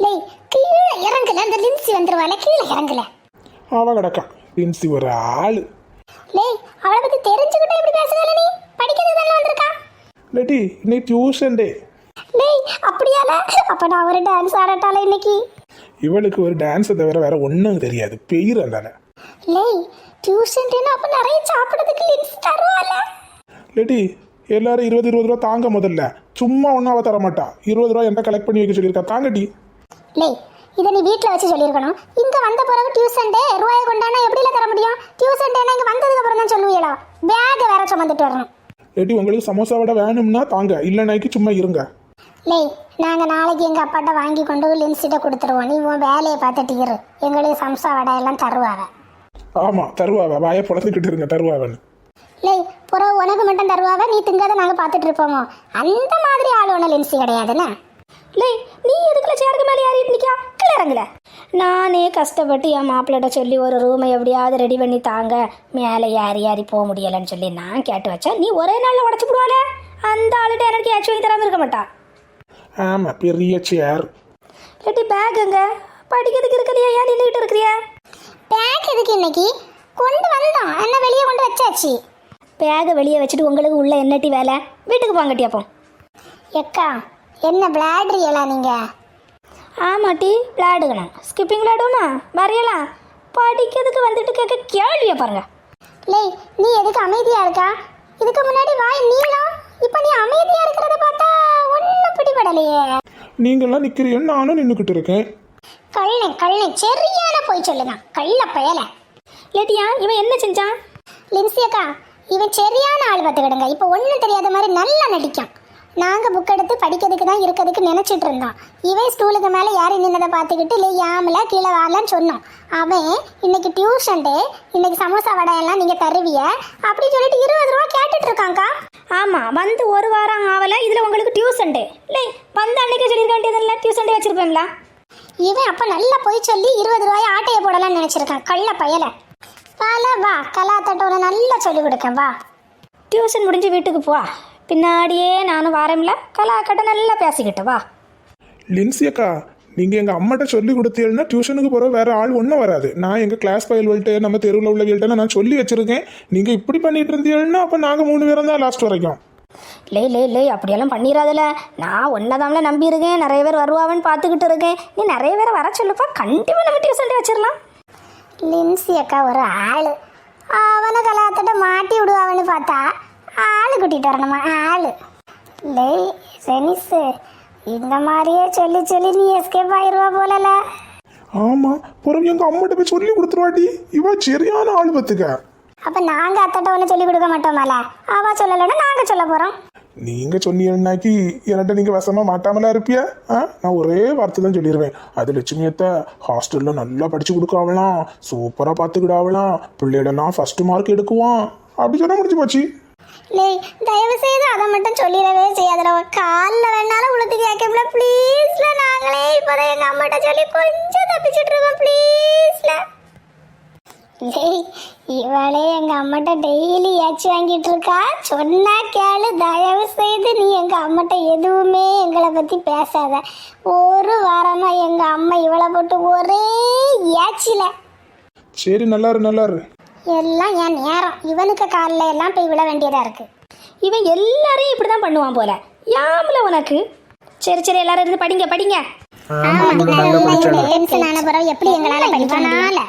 லேய் கீழே இறங்கல அந்த லின்சி வந்துருவாள கீழே இறங்கல. அவ கிடக்கான் பின்சி ஒரு ஆளு. லேய் அவளை பத்தி தெரிஞ்சுக்கிட்டே இப்படி பேசுறல நீ? படிக்கிறது தானே வந்திருக்கா? இல்லாட்டி இன்னைக்கு டியூஷன் டே. லேய் அப்படியால? அப்ப நான் ஒரு டான்ஸ் ஆடட்டால இன்னைக்கு. இவளுக்கு ஒரு டான்ஸை தவிர வேற ஒன்றும் தெரியாது. பெயிர் தானே. லேய் டியூஷன் டேனா அப்ப நிறைய சாப்பிடுறதுக்கு லின்ஸ் தருவாள. இல்லாட்டி எல்லாரும் இருபது இருபது ரூபா தாங்க முதல்ல. சும்மா ஒன்றும் அவ தர மாட்டா இருபது ரூபா என்கிட்ட கலெக்ட் பண்ணி வைக்க சொல்லியிருக்கா. தாங்கடி. லேய் இதை நீ வீட்டில் வச்சு சொல்லியிருக்கணும். இங்க வந்த பிறகு டியூஷன் டே ரூபாய் கொண்டானா எப்படில தர முடியும்? டியூஷன் டேனா இங்க வந்ததுக்கு அப்புறம் தான் சொல்லுவீங்களா பேக் வேற சுமந்துட்டு வரணும் இல்லாட்டி உங்களுக்கு சமோசா வடை வேணும்னா தாங்க. இல்லைனாக்கி சும்மா இருங்க. லேய் நாங்க நாளைக்கு எங்க அப்பாட்ட வாங்கி கொண்டு லின்சிட்ட கொடுத்துருவோம். நீ உன் வேலையை பார்த்துட்டு இரு. எங்களுக்கு சம்சா வடை எல்லாம் தருவாங்க ஆமாம் தருவாவ. வாயை புலத்துக்கிட்டு இருங்க தருவாவன்னு. லேய் புறவு உனக்கு மட்டும் தருவாங்க நீ திங்காத நாங்க பார்த்துட்டு இருப்போமோ? அந்த மாதிரி ஆள் ஒன்றும் லின்சி கிடையாதுன்னு லே நீ எதுக்குல சேருக்கு மேலே ஏறிட்டு நிக்கா கீழே இறங்கல நானே கஷ்டப்பட்டு என் மாப்பிள்ளைகிட்ட சொல்லி ஒரு ரூமை எப்படியாவது ரெடி பண்ணி தாங்க. மேலே ஏறி ஏறி போக முடியலைன்னு சொல்லி நான் கேட்டு வச்சேன். நீ ஒரே நாளில் உடச்சு போடுவாள? அந்த ஆளுகிட்ட எனக்கு ஏச்சு வாங்கி தராம இருக்க மாட்டா. ஆமாம் பெரிய சேர் இல்லாட்டி பேக் எங்க? படிக்கிறதுக்கு இருக்கலையா? ஏன் நின்றுக்கிட்டு இருக்கிறியா? பேக் எதுக்கு இன்னைக்கு? கொண்டு வந்தோம் என்ன வெளியே கொண்டு வச்சாச்சு? பேகை வெளியே வச்சுட்டு உங்களுக்கு உள்ள என்னட்டி வேலை? வீட்டுக்கு போங்கட்டி அப்போ. எக்கா என்ன விளையாடுறீங்களா நீங்க? ஆமாட்டி விளையாடுகணும் ஸ்கிப்பிங் விளையாடுவோமா வரையலாம் படிக்கிறதுக்கு வந்துட்டு கேட்க கேள்வியை பாருங்க. லேய் நீ எதுக்கு அமைதியா இருக்கா? இதுக்கு முன்னாடி வாய் நீளம் இப்போ நீ அமைதியா இருக்கிறத பார்த்தா ஒன்றும் பிடிபடலையே. நீங்களாம் நிற்கிறீன்னு நானும் நின்றுக்கிட்டு இருக்கேன். கள்ளன் கள்ளன் சரியான போய் சொல்லுங்க. கள்ள பயல. இல்லாட்டியா இவன் என்ன செஞ்சான்? லின்சி அக்கா இவன் சரியான ஆள் பார்த்துக்கிடுங்க. இப்போ ஒன்றும் தெரியாத மாதிரி நல்லா நடிக்கான். நாங்கள் புக் எடுத்து படிக்கிறதுக்கு தான் இருக்கிறதுக்கு நினச்சிட்டு இருந்தோம். இவன் ஸ்டூலுக்கு மேலே யாரி நின்னதை பார்த்துக்கிட்டு இல்லை யாமல கீழே வரலான்னு சொன்னோம். அவன் இன்னைக்கு டியூஷன் டே இன்னைக்கு சமோசா வடை எல்லாம் நீங்கள் தருவிய? அப்படி சொல்லிட்டு இருபது ரூபா கேட்டுட்டு இருக்காங்க்கா ஆமாம் வந்து ஒரு வாரம் ஆகலை இதில் உங்களுக்கு டியூஷன் டே இல்லை வந்த அன்னைக்கே சொல்லியிருக்க வேண்டியதில்ல டியூஷன் டே வச்சிருப்பேன்ல. இவன் அப்போ நல்லா போய் சொல்லி இருபது ரூபாய் ஆட்டையை போடலாம்னு நினச்சிருக்கான். கள்ள பயல. வால வா கலாத்தட்டோட நல்லா சொல்லி கொடுக்கேன் வா. டியூஷன் முடிஞ்சு வீட்டுக்கு போ. பின்னாடியே நானும் வாரம்ல. கலாக்கட்ட நல்லா பேசிக்கிட்டு வா. லின்சி அக்கா நீங்கள் எங்கள் அம்மாட்ட சொல்லி கொடுத்தீங்கன்னா டியூஷனுக்கு போகிற வேற ஆள் ஒன்றும் வராது. நான் எங்கள் கிளாஸ் பயல்கள்ட்ட நம்ம தெருவில் உள்ளவங்கள்ட்ட நான் சொல்லி வச்சிருக்கேன். நீங்கள் இப்படி பண்ணிட்டு இருந்தீங்கன்னா அப்போ நாங்கள் மூணு பேரும் தான் லாஸ்ட் வரைக்கும். லே லே லே அப்படியெல்லாம் பண்ணிடாதல நான் ஒன்னதாம்ல நம்பியிருக்கேன். நிறைய பேர் வருவாவன்னு பார்த்துக்கிட்டு இருக்கேன். நீ நிறைய பேரை வர சொல்லுப்பா. கண்டிப்பாக நம்ம டியூஷன் வச்சிடலாம் லின்சி அக்கா ஒரு ஆள். அவனை கலாத்தட்ட மாட்டி விடுவாவன்னு பார்த்தா ஆள் கூட்டிகிட்டு வரணுமா? ஆள். லே செனிஸு இந்த மாதிரியே சொல்லி சொல்லி நீ எஸ்கேப் ஆயிடுவா போலல. ஆமாம் பிறகு எங்கள் அம்மாட்ட போய் சொல்லி கொடுத்துருவாட்டி இவ சரியான ஆள் பார்த்துக்க. அப்போ நாங்கள் அத்தட்ட ஒன்று சொல்லி கொடுக்க மாட்டோமால? அவ சொல்லலைன்னா நாங்கள் சொல்ல போகிறோம் நீங்கள் சொன்னீங்கன்னாக்கி என்கிட்ட நீங்கள் வசமாக மாட்டாமலா இருப்பியா? நான் ஒரே வார்த்தை தான் சொல்லிடுவேன் அது லட்சுமியத்தை ஹாஸ்டலில் நல்லா படித்து கொடுக்காவலாம் சூப்பராக பார்த்துக்கிடாவலாம் பிள்ளைகளெல்லாம் ஃபஸ்ட்டு மார்க் எடுக்குவான். அப்படி சொன்னா முடிஞ்சு போச்சு. லே தயவு செய்து அதை மட்டும் சொல்லிடவே செய்யாதுல காலில் வேணாலும் உளுத்து கேட்கல ப்ளீஸ்ல நாங்களே இப்போதான் எங்கள் அம்மாட்ட சொல்லி கொஞ்சம் தப்பிச்சுட்டு இருக்கோம் ப்ளீஸ்ல லேய் இவளே எங்கள் அம்மாட்ட டெய்லி ஏச்சு வாங்கிட்டு இருக்கா? சொன்னா கேளு தயவு செய்து நீ எங்க அம்மாட்ட எதுவுமே எங்களை பத்தி பேசாத. ஒரு வாரமா எங்க அம்மா இவளை போட்டு ஒரே ஏச்சில. சரி நல்லாரு நல்லாரு எல்லாம் என் நேரம். இவனுக்கு காலில் எல்லாம் போய் விழ வேண்டியதா இருக்கு. இவன் எல்லாரையும் இப்படி தான் பண்ணுவான் போல. யாமல உனக்கு? சரி சரி எல்லாரும் இருந்து படிங்க படிங்க. ஆமா, நல்லா இந்த டென்ஷன் ஆன பிறகு எப்படி எங்களால படிக்க முடியும்.